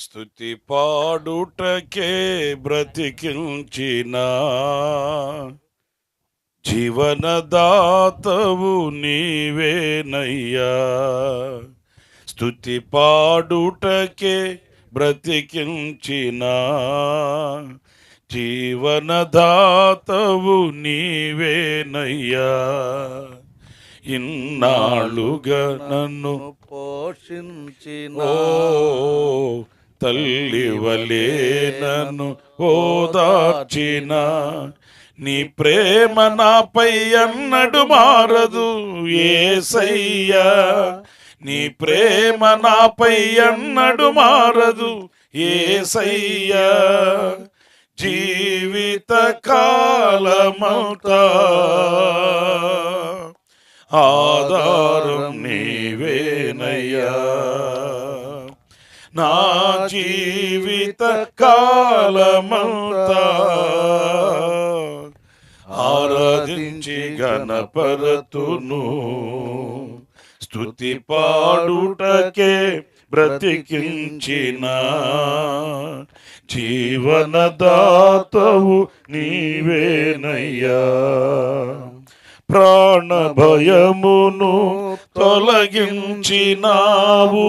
స్తుతి పాడుటకే బ్రతికించిన. జీవనదాతవు నీవేనయ్యా. స్తుతి పాడుటకే బ్రతికించిన. జీవనదాతవు నీవేనయ్యా. ఇన్నాళ్ళుగా నన్ను పోషించిన. ఓ తల్లి వలే నన్ను ఓదార్చిన. నీ ప్రేమ నాపై అన్నడు మారదు ఏసయ్యా. నీ ప్రేమ నాపై అన్నడు మారదు ఏసయ్యా. జీవిత కాలమంతా ఆధారం నీవేనయ్యా. నా జీవిత కాలమంతా ఆరాధించి గణపరతును స్తుతి పాడుటకే బ్రతికించిన జీవనదాతవు నీవేనయ్యా. ప్రాణ భయమును తొలగించినావు.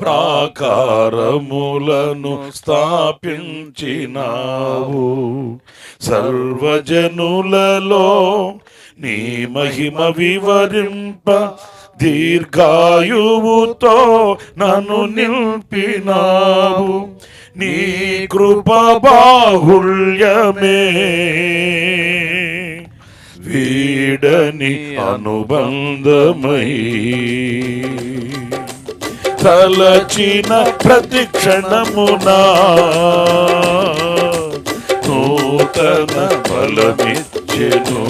ప్రాకారములను స్థాపించినావు. సర్వజనులలో నీ మహిమ వివరింప దీర్ఘాయువుతో నన్ను నింపినావు. నీ కృప బాహుల్యమే వీడని అనుబంధమై తలచిన ప్రతి క్షణమునా. నూతన బలమిచ్చెను.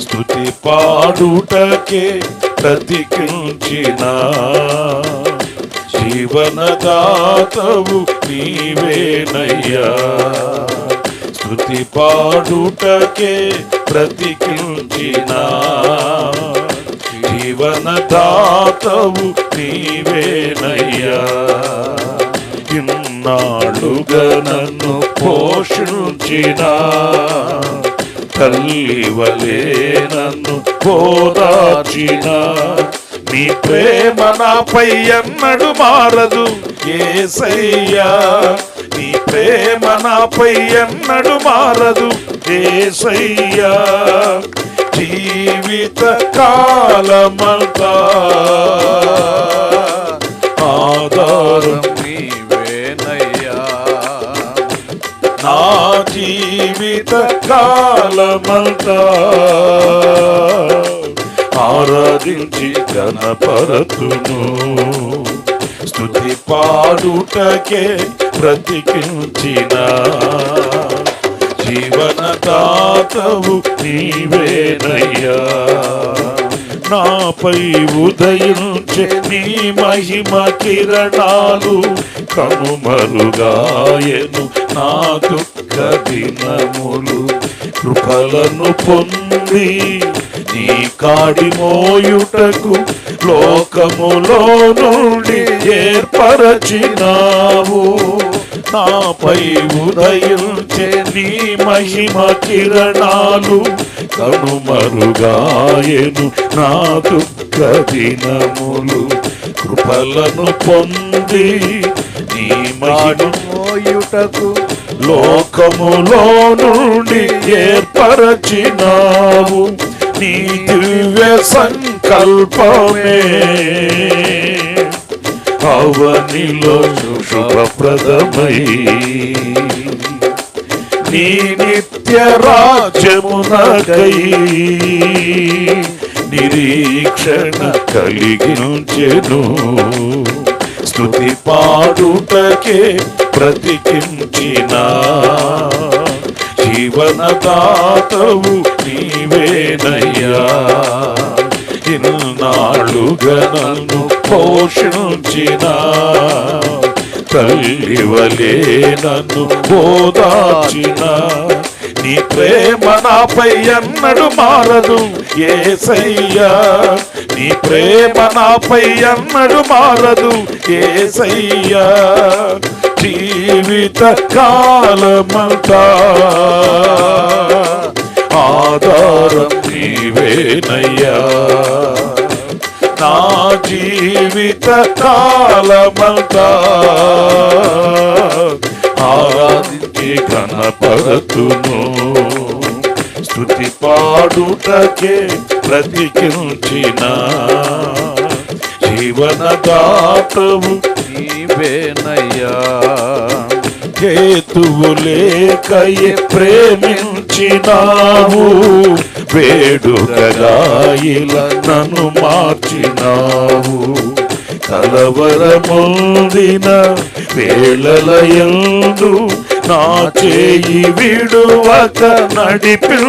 స్థుతి పాడుటకే ప్రతికించిన. జీవనదాతవు నీవేనయ్యా. స్థుతి పాడుటకే ప్రతికించినా. జీవనదాతవు నీవేనయ్యా. ఇన్నాళ్ళుగా నన్ను పోషించిన తల్లి వలే నన్ను పోదాచిన నీ ప్రేమ నాపై ఎన్నడు మారదు ఏసయ్యా. నీ ప్రేమ నాపై ఎన్నడు మారదు ఏసయ్యా. జీవిత కాలమంతా. ఆధారం నీవేనయ్యా. నా జీవిత కాలమంతా. ఆరాధించి గణపరతును స్థుతి పాడుటకే జీవన తాతవు నీవేనయ్యా. నాపై ఉదయించే నీ మహిమ కిరణాలు కనుమరుగాయను నా దుఃఖ దినములు. కృపలను పొంది నీ కాడి మోయుటకు లోకములో నుండి ఏర్పరచినావు. నాపై ఉదయించే నీ మహిమ కిరణాలు కనుమరుగాయను నా దుఃఖ దినములు. కృపలను పొంది నీ మహిమ మోయుటకు లోకములో నుండి ఏర్పరచినావు. నీ దివ్య సంకల్పమే. అవనిలో శుభప్రదమై. నీ నిత్య రాజ్యమునకై నిరీక్షణ కలిగించెను. స్థుతి పాడుటకే ప్రతికించిన. జీవనదాతవు నీవేనయ్యా. ఇన్నాళ్ళుగా నన్ను పోషించిన తల్లివలే నన్ను పోదాచిన నీ ప్రేమ నాపై ఎన్నడు మారదు ఏసయ్యా నీ ప్రేమ నాపై ఎన్నడు మారదు ఏసయ్యా జీవిత కాలమంతా ఆధారం నీవేనయ్యా. నా జీవిత కాలమంతా ఆరాధించి కనపడుతును స్థుతి పాడుటకే బ్రతికించిన జీవనదాతవు నీవేనయ్యా. హేతువు లేకయే ప్రేమించినావు. వేడుకగా ఇలా నన్ను మార్చినావు. కలవరముందిన వేళలయందు నా చేయి విడువక నడిపించినావు.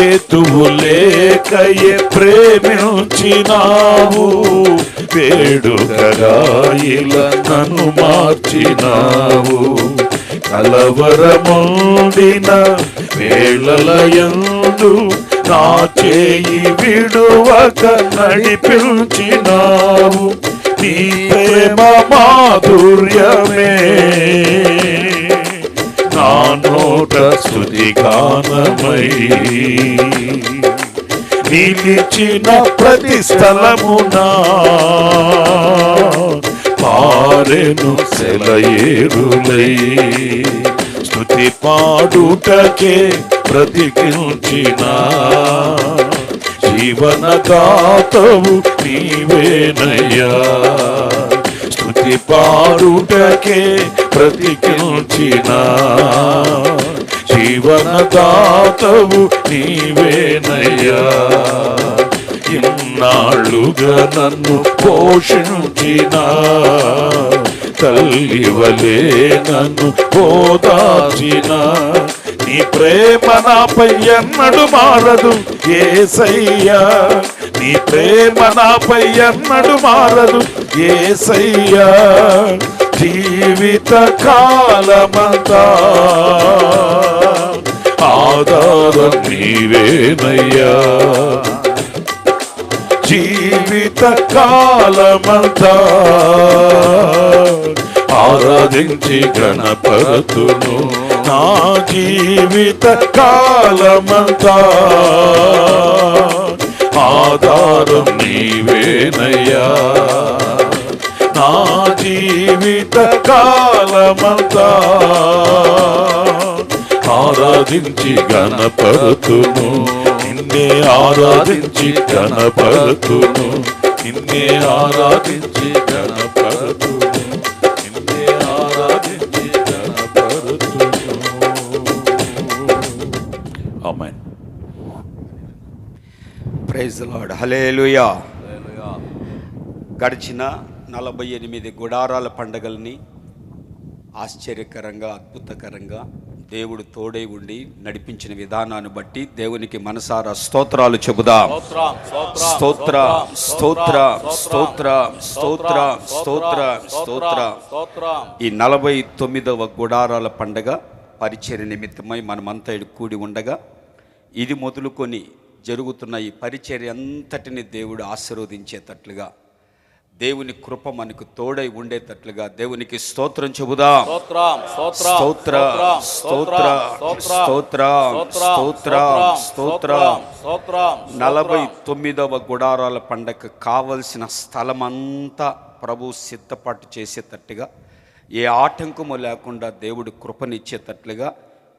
హేతువు లేకయే ప్రేమించినావు. వేడుకగా ఇలా నన్ను మార్చినావు. కలవరముండిన వేళలయందు నా చేయి విడువక నడిపించినావు. నీ ప్రేమ మాధుర్యమే. నా నోట స్థుతి గానమై. నిలిచిన ప్రతి స్థలమునా పారెను సెలయేరులై. స్థుతి పాడుటకే ప్రతికించిన జీవనదాతవు నీవేనయ్యా. స్థుతి పాడుటకే బ్రతికించిన జీవనదాతవు నీవేనయ్యా. ఇన్నాళ్ళుగా నన్ను పోషించిన తల్లివలే నన్ను పోదాచిన నీ ప్రేమ నాపై ఎన్నడు మారదు ఏసయ్యా. నీ ప్రేమ నాపై ఎన్నడు మారదు ఏసయ్యా. జీవిత కాలమంతా ఆధారం నీవేనయ్యా జీవిత కాలమంతా ఆరాధించి గణపతును నా జీవిత కాలమంతా ఆధారం నీవేనయ్యా నా జీవిత కాలమంతా ఆరాధించి గణపరతును నిన్నే ఆరాధించి గణపరతును నిన్నే ఆరాధించి గణపరతును నిన్నే ఆరాధించి గణపరతును ఆమేన్. ప్రైజ్ లాడ్ హలేలుయా గడిచిన నలభై ఎనిమిది గుడారాల పండగల్ని ఆశ్చర్యకరంగా అద్భుతకరంగా దేవుడు తోడై ఉండి నడిపించిన విధానాన్ని బట్టి దేవునికి మనసారా స్తోత్రాలు చెబుదాం స్తోత్ర స్తోత్ర స్తోత్ర స్తోత్ర స్తోత్ర స్తోత్ర ఈ నలభై తొమ్మిదవ గుడారాల పండగ పరిచర్య నిమిత్తమై మనమంతా కూడి ఉండగా ఇది మొదలుకొని జరుగుతున్న ఈ పరిచర్య అంతటిని దేవుడు ఆశీర్వదించేటట్లుగా దేవుని కృప మనకు తోడై ఉండేటట్లుగా దేవునికి స్తోత్రం చెబుదాం. స్తోత్ర స్తోత్ర స్తోత్ర స్తోత్ర స్తోత్ర నలభై తొమ్మిదవ గుడారాల పండగ కావలసిన స్థలమంతా ప్రభు సిద్ధపాటు చేసేటట్టుగా ఏ ఆటంకము లేకుండా దేవుడు కృపనిచ్చేటట్లుగా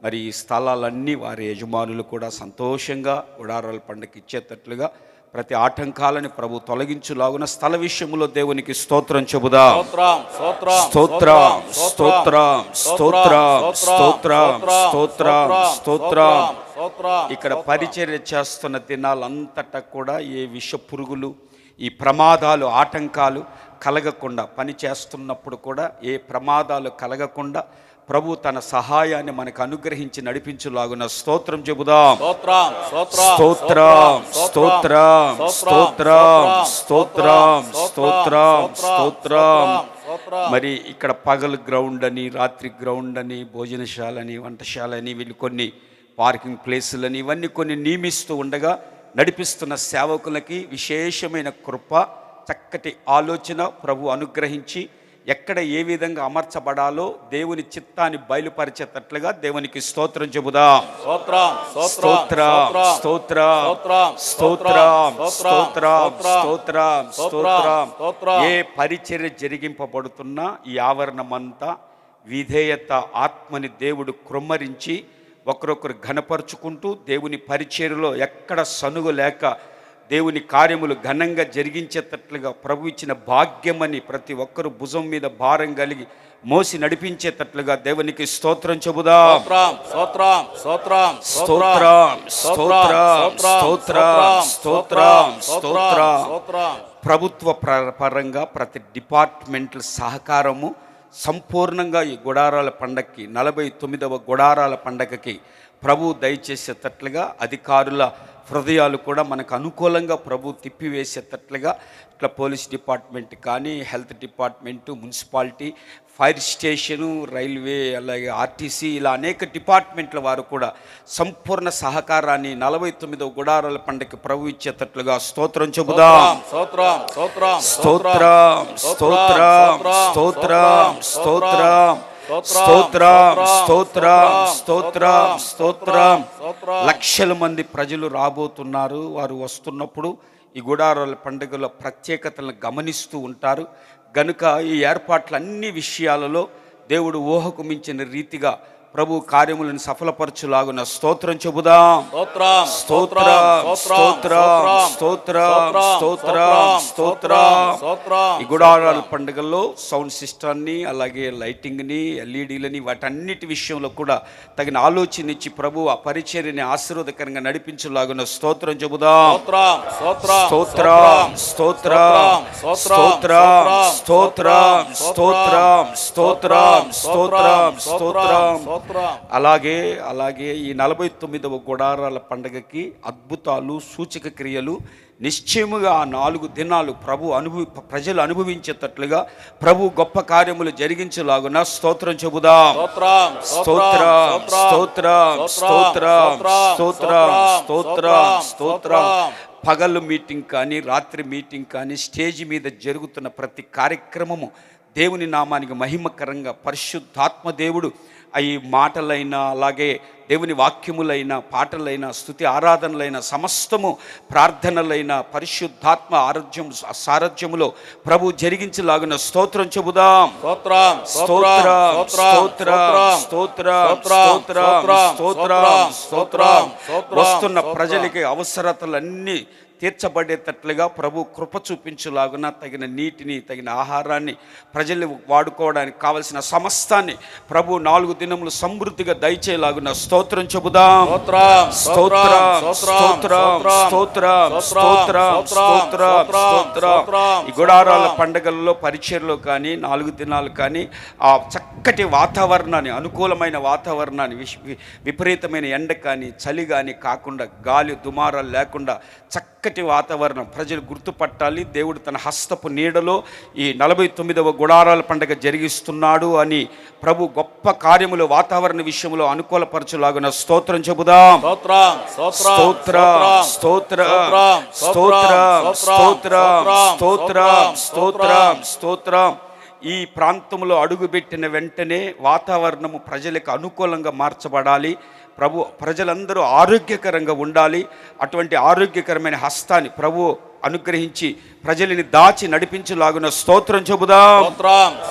మరి ఈ స్థలాలన్నీ వారి యజమానులు కూడా సంతోషంగా గుడారాల పండగ ఇచ్చేటట్లుగా ప్రతి ఆటంకాలని ప్రభు తొలగించులాగున స్థల విషయంలో దేవునికి స్తోత్రం చెబుదా స్తోత్ర స్తోత్ర స్తోత్ర స్తోత్ర స్తోత్ర స్తోత్ర ఇక్కడ పరిచర్య చేస్తున్న దినాలంతటా కూడా ఏ విష పురుగులు ఈ ప్రమాదాలు ఆటంకాలు కలగకుండా పని చేస్తున్నప్పుడు కూడా ఏ ప్రమాదాలు కలగకుండా ప్రభు తన సహాయాన్ని మనకు అనుగ్రహించి నడిపించులాగున స్తోత్రం చెబుదాం స్తోత్రం స్తోత్రం స్తోత్రం స్తోత్రం స్తోత్రం స్తోత్రం స్తోత్రం మరి ఇక్కడ పగలు గ్రౌండ్ అని రాత్రి గ్రౌండ్ అని భోజనశాల అని వంటశాల అని వీళ్ళు కొన్ని పార్కింగ్ ప్లేసులని ఇవన్నీ కొన్ని నియమిస్తూ ఉండగా నడిపిస్తున్న సేవకులకి విశేషమైన కృప చక్కటి ఆలోచన ప్రభు అనుగ్రహించి ఎక్కడ ఏ విధంగా అమర్చబడాలో దేవుని చిత్తాన్ని బయలుపరిచేటట్లుగా దేవునికి స్తోత్రం చెబుదాం స్తోత్రం స్తోత్రం స్తోత్రం స్తోత్రం స్తోత్రం స్తోత్రం స్తోత్రం ఏ పరిచర్య జరిగింపబడుతున్నా ఈ ఆవరణమంతా విధేయత ఆత్మని దేవుడు కృమ్మరించి ఒకరొకరు ఘనపరుచుకుంటూ దేవుని పరిచర్యలో ఎక్కడ సనుగు లేక దేవుని కార్యములు ఘనంగా జరిగించేటట్లుగా ప్రభు ఇచ్చిన భాగ్యమని ప్రతి ఒక్కరు భుజం మీద భారం కలిగి మోసి నడిపించేటట్లుగా దేవునికి స్తోత్రం చెబుదా స్తోత్రం స్తోత్రం స్తోత్రం స్తోత్రం స్తోత్రం స్తోత్రం స్తోత్రం ప్రభుత్వ పరంగా ప్రతి డిపార్ట్మెంట్ల సహకారము సంపూర్ణంగా ఈ గుడారాల పండక్కి నలభై తొమ్మిదవ గుడారాల పండగకి ప్రభు దయచేసేటట్లుగా అధికారుల హృదయాలు కూడా మనకు అనుకూలంగా ప్రభు తిప్పివేసేటట్లుగా ఇట్లా పోలీస్ డిపార్ట్మెంట్ కానీ health department municipality fire station railway అలాగే ఆర్టీసీ ఇలా అనేక డిపార్ట్మెంట్ల వారు కూడా సంపూర్ణ సహకారాన్ని నలభై తొమ్మిదవ గుడారాల పండగకి ప్రభు ఇచ్చేటట్లుగా స్తోత్రం చెబుదాం స్తోత్రం స్తోత్రం స్తోత్రం స్తోత్రం స్తోత్రం స్తోత్రం స్తోత్రం స్తోత్రం స్తోత్రం స్తోత్రం లక్షల మంది ప్రజలు రాబోతున్నారు. వారు వస్తున్నప్పుడు ఈ గుడారాల పండుగల ప్రత్యేకతలను గమనిస్తూ ఉంటారు. గనుక ఈ ఏర్పాట్ల అన్ని విషయాలలో దేవుడు ఊహకు మించిన రీతిగా ప్రభు కార్యములను సఫలపరచులాగున స్తోత్రం చెబుదాం స్తోత్రం స్తోత్రం స్తోత్రం స్తోత్రం స్తోత్రం స్తోత్రం ఈ గుడారాల పండుగల్లో సౌండ్ సిస్టాన్ని అలాగే లైటింగ్ని ఎల్ఈడీలని వాటన్నిటి విషయంలో కూడా తగిన ఆలోచన ఇచ్చి ప్రభు ఆ పరిచర్యని ఆశీర్వదకరంగా నడిపించులాగున స్తోత్రం చెబుదాం స్తోత్రం స్తోత్రం స్తోత్రం స్తోత్రం స్తోత్రం స్తోత్రం స్తోత్రం స్తోత్రం అలాగే అలాగే ఈ నలభై తొమ్మిదవ గుడారాల పండగకి అద్భుతాలు సూచక క్రియలు నిశ్చయముగా ఆ నాలుగు దినాలు ప్రభు అనుభవి ప్రజలు అనుభవించేటట్లుగా ప్రభు గొప్ప కార్యములు జరిగించలాగున స్తోత్రం చెబుదాం స్తోత్రం స్తోత్రం స్తోత్రం స్తోత్రం స్తోత్రం స్తోత్రం స్తోత్రం పగలు మీటింగ్ కానీ రాత్రి మీటింగ్ కానీ స్టేజ్ మీద జరుగుతున్న ప్రతి కార్యక్రమము దేవుని నామానికి మహిమకరంగా పరిశుద్ధాత్మ దేవుడు ఈ మాటలైనా అలాగే దేవుని వాక్యములైన పాటలైన స్థుతి ఆరాధనలైన సమస్తము ప్రార్థనలైన పరిశుద్ధాత్మ ఆరోగ్యం సారథ్యములో ప్రభు జరిగించలాగిన స్తోత్రం చెబుదాం స్తోత్రం స్తోత్రం స్తోత్రం స్తోత్రం స్తోత్రం స్తోత్రం స్తోత్రం వస్తున్న ప్రజలకి అవసరతలన్నీ తీర్చబడేటట్లుగా ప్రభు కృప చూపించులాగున తగిన నీటిని తగిన ఆహారాన్ని ప్రజలు వాడుకోవడానికి కావలసిన సమస్తాన్ని ప్రభు నాలుగు దినములు సమృద్ధిగా దయచేలాగున స్తోత్రం చెబుదాం స్తోత్రం స్తోత్రం స్తోత్రం స్తోత్రం స్తోత్రం స్తోత్రం స్తోత్రం ఈ గుడారాల పండగల్లో పరిచయలో కానీ నాలుగు దినాలు కానీ ఆ చక్కటి వాతావరణాన్ని అనుకూలమైన వాతావరణాన్ని విపరీతమైన ఎండ కానీ చలి కానీ కాకుండా గాలి దుమారాలు లేకుండా చక్కటి వాతావరణం ప్రజలు గుర్తుపట్టాలి. దేవుడు తన హస్తపు నీడలో ఈ నలభై తొమ్మిదవ గుడారాల పండగ జరిగిస్తున్నాడు అని ప్రభు గొప్ప కార్యములు వాతావరణ విషయంలో అనుకూలపరచులాగున స్తోత్రం చెబుదాం. స్తోత్రం స్తోత్రం స్తోత్రం స్తోత్రం స్తోత్రం స్తోత్రం స్తోత్రం స్తోత్రం. ఈ ప్రాంతంలో అడుగుపెట్టిన వెంటనే వాతావరణము ప్రజలకు అనుకూలంగా మార్చబడాలి. ప్రభు ప్రజలందరూ ఆరోగ్యకరంగా ఉండాలి. అటువంటి ఆరోగ్యకరమైన హస్తాన్ని ప్రభు అనుగ్రహించి ప్రజలని దాచి నడిపించులాగున స్తోత్రం చెబుదాం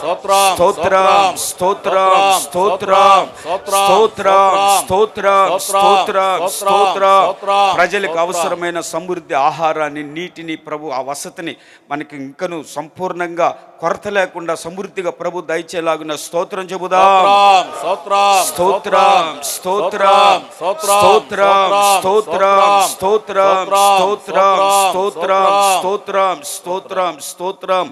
స్తోత్రం స్తోత్రం స్తోత్రం స్తోత్రం స్తోత్రం స్తోత్రం స్తోత్రం ప్రజలకు అవసరమైన సమృద్ధి ఆహారాన్ని నీటిని ప్రభు ఆ వసతిని మనకి ఇంకను సంపూర్ణంగా కొరత లేకుండా సమృద్ధిగా ప్రభు దయచేలాగున స్తోత్రం చెబుదాం స్తోత్రం స్తోత్రం స్తోత్రం స్తోత్రం స్తోత్రం స్తోత్రం స్తోత్రం స్తోత్రం స్తోత్రం స్తోత్రం స్తోత్రం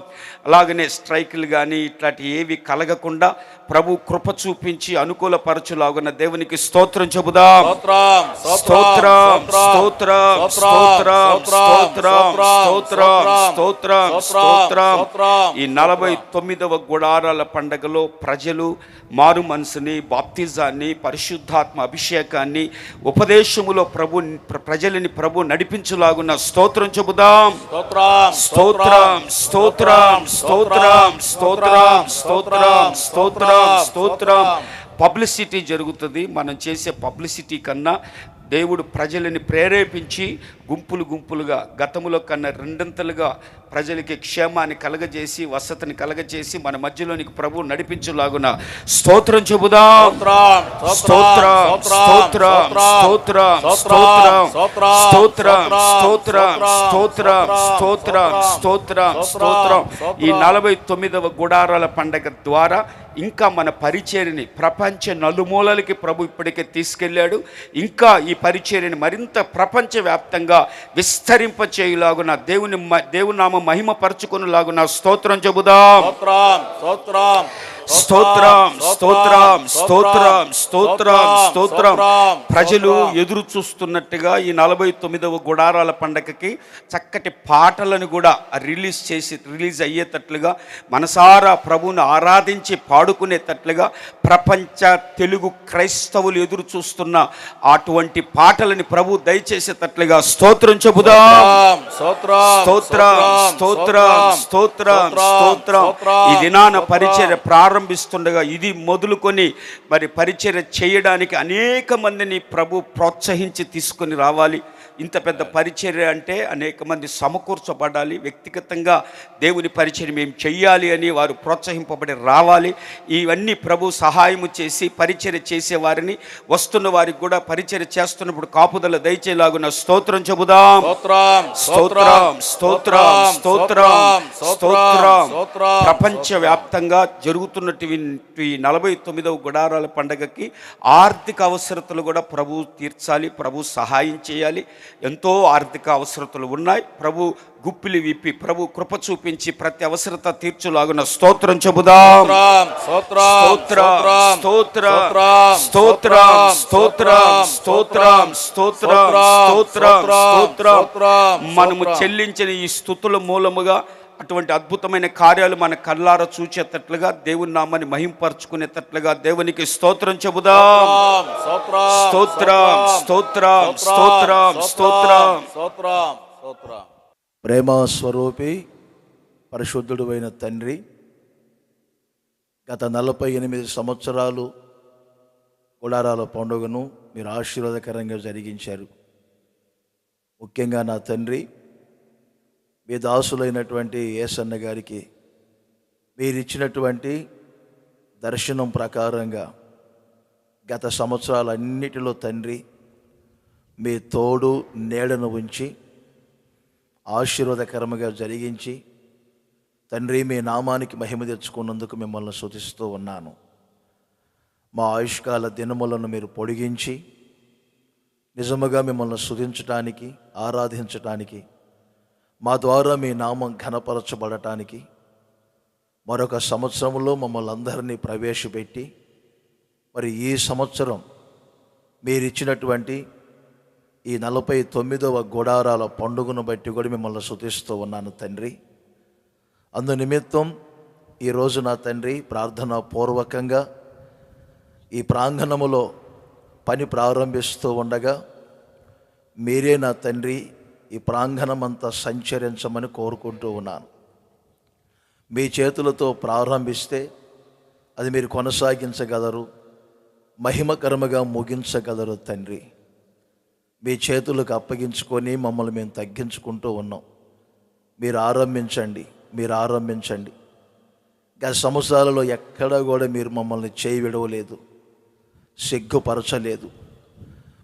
అలాగనే స్ట్రైకులు కానీ ఇట్లాంటి ఏవి కలగకుండా ప్రభు కృప చూపించి అనుకూల పరచులాగున్న దేవునికి స్తోత్రం చెబుదాం స్తోత్రం స్తోత్రం స్తోత్రం స్తోత్రం స్తోత్రం స్తోత్రం స్తోత్రం ఈ నలభై తొమ్మిదవ గుడారాల పండగలో ప్రజలు మారు మనసుని బాప్తిజాన్ని పరిశుద్ధాత్మ అభిషేకాన్ని ఉపదేశములో ప్రభు ప్రజలని ప్రభు నడిపించులాగున్న స్తోత్రం చెబుదాం స్తోత్రం స్తోత్రం స్తోత్రం స్తోత్రం స్తోత్రం స్తోత్రం స్తోత్రం స్తోత్రం పబ్లిసిటీ జరుగుతుంది. మనం చేసే పబ్లిసిటీ కన్నా దేవుడు ప్రజలని ప్రేరేపించి గుంపులు గుంపులుగా గతములో కన్నా రెండంతలుగా ప్రజలకి క్షేమాన్ని కలగజేసి వసతిని కలగజేసి మన మధ్యలోనికి ప్రభు నడిపించులాగున స్తోత్రం చెబుదాం స్తోత్రం స్తోత్రం స్తోత్రం స్తోత్రం స్తోత్రం స్తోత్రం స్తోత్రం స్తోత్రం స్తోత్రం స్తోత్రం ఈ నలభై తొమ్మిదవ గుడారాల పండగ ద్వారా ఇంకా మన పరిచర్ని ప్రపంచ నలుమూలలకి ప్రభు ఇప్పటికే తీసుకెళ్ళాడు ఇంకా ఈ పరిచర్ని మరింత ప్రపంచవ్యాప్తంగా విస్తరింప చేయులాగున దేవుని మ- మహిమ పరుచుకుని నా స్తోత్రం చెబుదాం. స్తోత్రం స్తోత్రం. స్తోత్రం స్తోత్రం స్తోత్రం స్తోత్రం స్తోత్రం ప్రజలు ఎదురు చూస్తున్నట్టుగా ఈ నలభై తొమ్మిదవ గుడారాల పండగకి చక్కటి పాటలను కూడా రిలీజ్ చేసి రిలీజ్ అయ్యేటట్లుగా మనసారా ప్రభువును ఆరాధించి పాడుకునేటట్లుగా ప్రపంచ తెలుగు క్రైస్తవులు ఎదురు చూస్తున్న అటువంటి పాటలని ప్రభు దయచేసేటట్లుగా స్తోత్రం చెబుదాం స్తోత్రం స్తోత్రం స్తోత్రం స్తోత్రం స్తోత్రం ఈ దినాన పరిచర్య ప్రారంభిస్తుండగా ఇది మొదలుకొని మరి పరిచర్య చేయడానికి అనేక మందిని ప్రభు ప్రోత్సహించి తీసుకొని రావాలి. ఇంత పెద్ద పరిచర్య అంటే అనేక మంది సమకూర్చబడాలి. వ్యక్తిగతంగా దేవుని పరిచర్య మేము చెయ్యాలి అని వారు ప్రోత్సహింపబడి రావాలి. ఇవన్నీ ప్రభు సహాయము చేసి పరిచర్య చేసే వారిని వస్తున్న వారికి కూడా పరిచర్య చేస్తున్నప్పుడు కాపుదల దయచేలాగున స్తోత్రం చెబుదాం. స్తోత్రం స్తోత్రం స్తోత్రం స్తోత్రం స్తోత్రం ప్రపంచ వ్యాప్తంగా జరుగుతున్నటువంటి నలభై తొమ్మిదవ గుడారాల పండగకి ఆర్థిక అవసరతలు కూడా ప్రభు తీర్చాలి ప్రభు సహాయం చేయాలి. ఎంతో ఆర్థిక అవసరతలు ఉన్నాయి ప్రభు గుప్పిలి విప్పి ప్రభు కృప చూపించి ప్రతి అవసరత తీర్చులాగున స్తోత్రం చెబుదాం స్తోత్రం స్తోత్రం స్తోత్రం స్తోత్రం స్తోత్రం స్తోత్రం స్తోత్రం స్తోత్రం మనము చెల్లించిన ఈ స్థుతుల మూలముగా అటువంటి అద్భుతమైన కార్యాలు మన కళ్ళార చూచేటట్లుగా దేవుని నామాన్ని మహింపరచుకునేటట్లుగా దేవునికి స్తోత్రం చెబుదాం. స్తోత్రం స్తోత్రం స్తోత్రం స్తోత్రం స్తోత్రం స్తోత్రం ప్రేమ స్వరూపి పరిశుద్ధుడు అయిన తండ్రి గత నలభై ఎనిమిది సంవత్సరాలు గుడారాల పండుగను మీరు ఆశీర్వాదకరంగా జరిగించారు. ముఖ్యంగా నా తండ్రి మీ దాసులైనటువంటి ఏసన్న గారికి మీరిచ్చినటువంటి దర్శనం ప్రకారంగా గత సంవత్సరాలన్నిటిలో తండ్రి మీ తోడు నీడను ఉంచి ఆశీర్వాదకరముగా జరిగించి తండ్రి మీ నామానికి మహిమ తెచ్చుకున్నందుకు మిమ్మల్ని శుతిస్తూ ఉన్నాను. మా ఆయుష్కాల దినములను మీరు పొడిగించి నిజముగా మిమ్మల్ని శుధించటానికి ఆరాధించటానికి మా ద్వారా మీ నామం ఘనపరచబడటానికి మరొక సంవత్సరంలో మమ్మల్ని అందరినీ ప్రవేశపెట్టి మరి ఈ సంవత్సరం మీరిచ్చినటువంటి ఈ నలభై తొమ్మిదవ గుడారాల పండుగను బట్టి కూడా మిమ్మల్ని శుతిస్తూ ఉన్నాను తండ్రి. అందు నిమిత్తం ఈరోజు నా తండ్రి ప్రార్థన పూర్వకంగా ఈ ప్రాంగణములో పని ప్రారంభిస్తూ ఉండగా మీరే నా తండ్రి ఈ ప్రాంగణం అంతా సంచరించమని కోరుకుంటూ ఉన్నాను. మీ చేతులతో ప్రారంభిస్తే అది మీరు కొనసాగించగలరు మహిమకరముగా ముగించగలరు తండ్రి. మీ చేతులకు అప్పగించుకొని మమ్మల్ని మేము తగ్గించుకుంటూ ఉన్నాం. మీరు ఆరంభించండి మీరు ఆరంభించండి. గత సంవత్సరాలలో ఎక్కడా కూడా మీరు మమ్మల్ని చేయి విడవలేదు సిగ్గుపరచలేదు.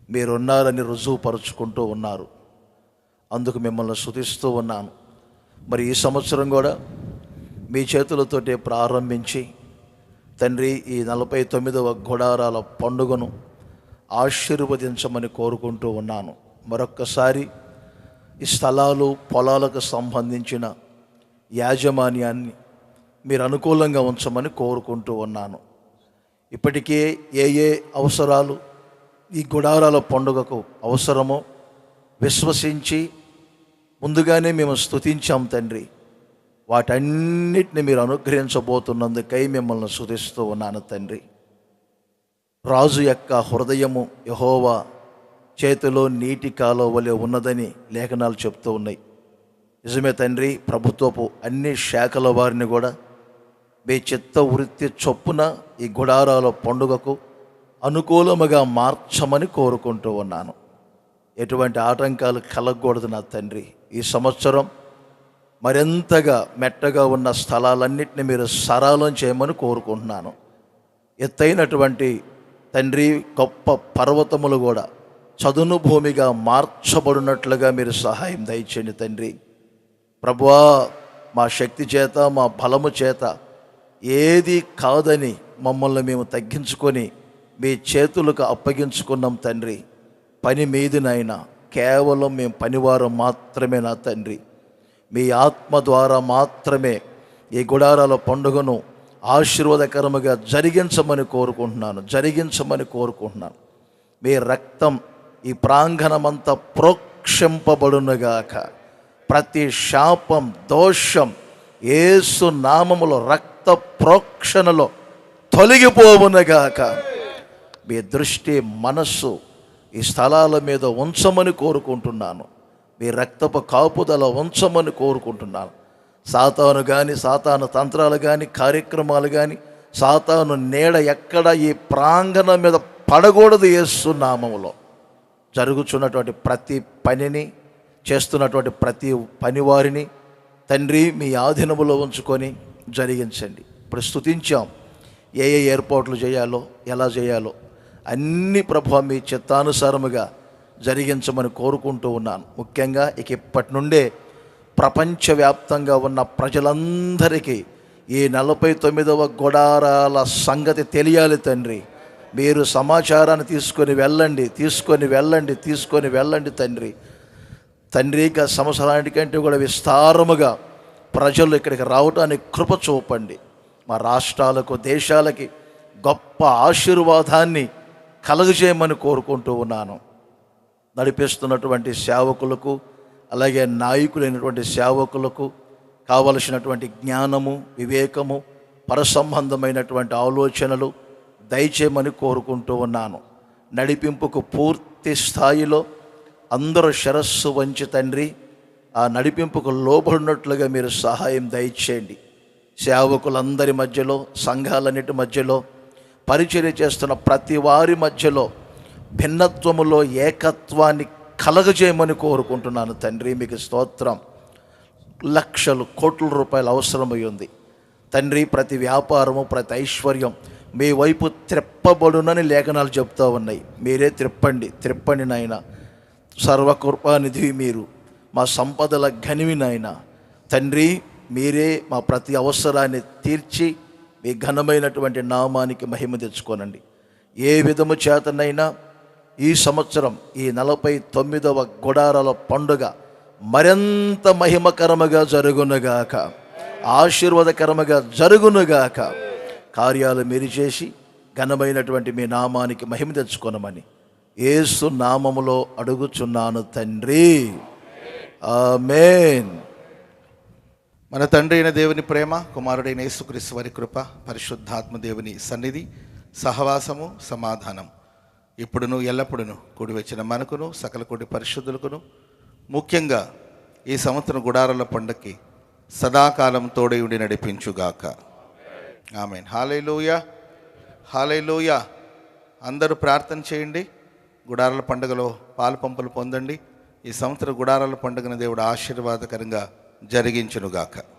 మీరున్నారని రుజువుపరుచుకుంటూ ఉన్నారు. అందుకు మిమ్మల్ని శుతిస్తూ ఉన్నాను. మరి ఈ సంవత్సరం కూడా మీ చేతులతోటే ప్రారంభించి తండ్రి ఈ నలభై తొమ్మిదవ గుడారాల పండుగను ఆశీర్వదించమని కోరుకుంటూ ఉన్నాను. మరొక్కసారి ఈ స్థలాలు పొలాలకు సంబంధించిన యాజమాన్యాన్ని మీరు అనుకూలంగా ఉంచమని కోరుకుంటూ ఉన్నాను. ఇప్పటికే ఏ ఏ అవసరాలు ఈ గుడారాల పండుగకు అవసరమో విశ్వసించి ముందుగానే మేము స్థుతించాం తండ్రి. వాటన్నిటిని మీరు అనుగ్రహించబోతున్నందుకై మిమ్మల్ని స్తుతిస్తూ ఉన్నాను తండ్రి. రాజు యొక్క హృదయము యహోవా చేతిలో నీటి కాలువ వలె ఉన్నదని లేఖనాలు చెప్తూ ఉన్నాయి. నిజమే తండ్రి ప్రభుత్వపు అన్ని శాఖల వారిని కూడా మీ చిత్త వృత్తి చొప్పున ఈ గుడారాల పండుగకు అనుకూలముగా మార్చమని కోరుకుంటూ ఉన్నాను. ఎటువంటి ఆటంకాలు కలగకూడదు నా తండ్రి. ఈ సంవత్సరం మరింతగా మెట్టగా ఉన్న స్థలాలన్నింటినీ మీరు సరాలం చేయమని కోరుకుంటున్నాను. ఎత్తైనటువంటి తండ్రి గొప్ప పర్వతములు కూడా చదును భూమిగా మార్చబడినట్లుగా మీరు సహాయం దయచేయండి తండ్రి. ప్రభువా మా శక్తి చేత మా బలము చేత ఏది కాదని మమ్మల్ని మేము తగ్గించుకొని మీ చేతులకు అప్పగించుకున్నాం తండ్రి. పని మీదినైనా కేవలం మేము పనివారం మాత్రమే నా తండ్రి. మీ ఆత్మ ద్వారా మాత్రమే ఈ గుడారాల పండుగను ఆశీర్వాదకరముగా జరిగించమని కోరుకుంటున్నాను జరిగించమని కోరుకుంటున్నాను. మీ రక్తం ఈ ప్రాంగణమంతా ప్రోక్షింపబడునుగాక. ప్రతి శాపం దోషం ఏసు నామములో రక్త ప్రోక్షణలో తొలగిపోవునుగాక. మీ దృష్టి మనస్సు ఈ స్థలాల మీద ఉంచమని కోరుకుంటున్నాను. మీ రక్తపు కాపుదల ఉంచమని కోరుకుంటున్నాను. సాతాను కానీ సాతాను తంత్రాలు కానీ కార్యక్రమాలు కానీ సాతాను నీడ ఎక్కడ ఈ ప్రాంగణం మీద పడకూడదు ఏసునామములో జరుగుతున్నటువంటి ప్రతి పనిని చేస్తున్నటువంటి ప్రతి పనివారిని తండ్రి మీ ఆధీనములో ఉంచుకొని జరిగించండి. ఇప్పుడు స్తుతించాం. ఏ ఏ ఏర్పాట్లు చేయాలో ఎలా చేయాలో అన్ని ప్రభు మీ చిత్తానుసారముగా జరిగించమని కోరుకుంటూ ఉన్నాను. ముఖ్యంగా ఇక ఇప్పటి నుండే ప్రపంచవ్యాప్తంగా ఉన్న ప్రజలందరికీ ఈ నలభై తొమ్మిదవ గుడారాల సంగతి తెలియాలి తండ్రి. మీరు సమాచారాన్ని తీసుకొని వెళ్ళండి తీసుకొని వెళ్ళండి తీసుకొని వెళ్ళండి తండ్రి. తండ్రి ఇక సంవత్సరానికంటే కూడా విస్తారముగా ప్రజలు ఇక్కడికి రావడానికి కృప చూపండి. మా రాష్ట్రాలకు దేశాలకి గొప్ప ఆశీర్వాదాన్ని కలగజేయమని కోరుకుంటూ ఉన్నాను. నడిపిస్తున్నటువంటి సేవకులకు అలాగే నాయకులైనటువంటి సేవకులకు కావలసినటువంటి జ్ఞానము వివేకము పరసంబంధమైనటువంటి ఆలోచనలు దయచేయమని కోరుకుంటూ ఉన్నాను. నడిపింపుకు పూర్తి స్థాయిలో అందరూ శిరస్సు వంచి తండ్రి ఆ నడిపింపుకు లోబడినట్లుగా మీరు సహాయం దయచేయండి. సేవకులందరి మధ్యలో సంఘాలన్నిటి మధ్యలో పరిచర్య చేస్తున్న ప్రతి వారి మధ్యలో భిన్నత్వములో ఏకత్వాన్ని కలగజేయమని కోరుకుంటున్నాను తండ్రి. మీకు స్తోత్రం. లక్షలు కోట్ల రూపాయలు అవసరమై ఉంది. తండ్రి ప్రతి వ్యాపారము ప్రతి ఐశ్వర్యం మీ వైపు త్రిప్పబడునని లేఖనాలు చెప్తూ ఉన్నాయి. మీరే త్రిప్పండి త్రిప్పండి నాయన. సర్వకృపానిధి మీరు మా సంపదల ఘనివి నాయన. తండ్రి మీరే మా ప్రతి అవసరాన్ని తీర్చి మీ ఘనమైనటువంటి నామానికి మహిమ తెచ్చుకోనండి. ఏ విధము చేతనైనా ఈ సంవత్సరం ఈ నలభై తొమ్మిదవ గుడారాల పండుగ మరింత మహిమకరముగా జరుగునుగాక. ఆశీర్వాదకరముగా జరుగునుగాక. కార్యాలు మీరు చేసి ఘనమైనటువంటి మీ నామానికి మహిమ తెచ్చుకోనమని ఏసు నామములో అడుగుచున్నాను తండ్రి. ఆమెన్. మన తండ్రి అయిన దేవుని ప్రేమ కుమారుడైన యేసుక్రీస్తు వారి కృప పరిశుద్ధాత్మ దేవుని సన్నిధి సహవాసము సమాధానం. ఇప్పుడును ఎల్లప్పుడును కూడి వచ్చిన మనకును సకల కోటి పరిశుద్ధులకును ముఖ్యంగా ఈ సంవత్సరం గుడారాల పండక్కి సదాకాలం తోడై ఉండి నడిపించుగాక. ఆమెన్. హాలైలోయ. హాలైలోయ. అందరూ ప్రార్థన చేయండి. గుడారాల పండుగలో పాలు పంపులు పొందండి. ఈ సంవత్సరం గుడారాల పండుగను దేవుడు ఆశీర్వాదకరంగా జరిగించునుగాక.